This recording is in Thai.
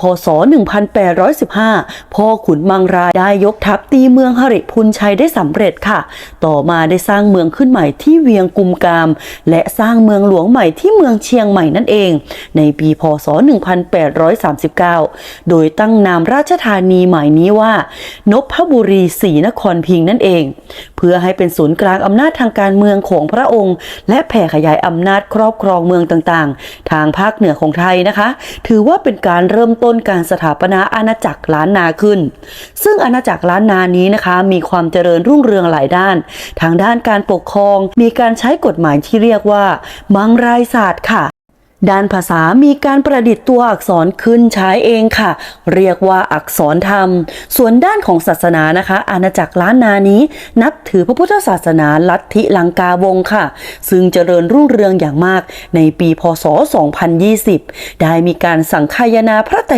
พศ 1815 พ่อขุนมังรายได้ยกทัพตีเมืองหริพุนชัยได้สำเร็จค่ะ ต่อมาได้สร้างเมืองขึ้นใหม่ที่เวียงกุมกาม และสร้างเมืองหลวงใหม่ที่เมืองเชียงใหม่นั่นเอง ในปีพศ 1839 โดยตั้งนามราชธานีใหม่นี้ว่า นพบุรีศรีนครพิงนั่นเอง เพื่อให้เป็นศูนย์กลางอำนาจทางการเมืองของพระองค์ และแผ่ขยายอำนาจครอบครองเมืองต่างๆ ทางภาคเหนือของไทยนะคะ ถือว่าเป็นการเริ่มต้นการสถาปนาอาณาจักรล้านนาขึ้น ซึ่งอาณาจักรล้านนานี้นะคะมีความเจริญรุ่งเรืองหลายด้าน ทางด้านการปกครองมีการใช้กฎหมายที่เรียกว่ามังรายศาสตร์ค่ะ ด้านภาษามีการประดิษฐ์ตัวอักษรขึ้นใช้เองค่ะ เรียกว่าอักษรธรรม ส่วนด้านของศาสนานะคะ อาณาจักรล้านนานี้ นับถือพระพุทธศาสนาลัทธิลังกาวงค่ะ ซึ่งเจริญรุ่งเรืองอย่างมากในปีพศ 2020 ได้มีการสังคายนาพระไตร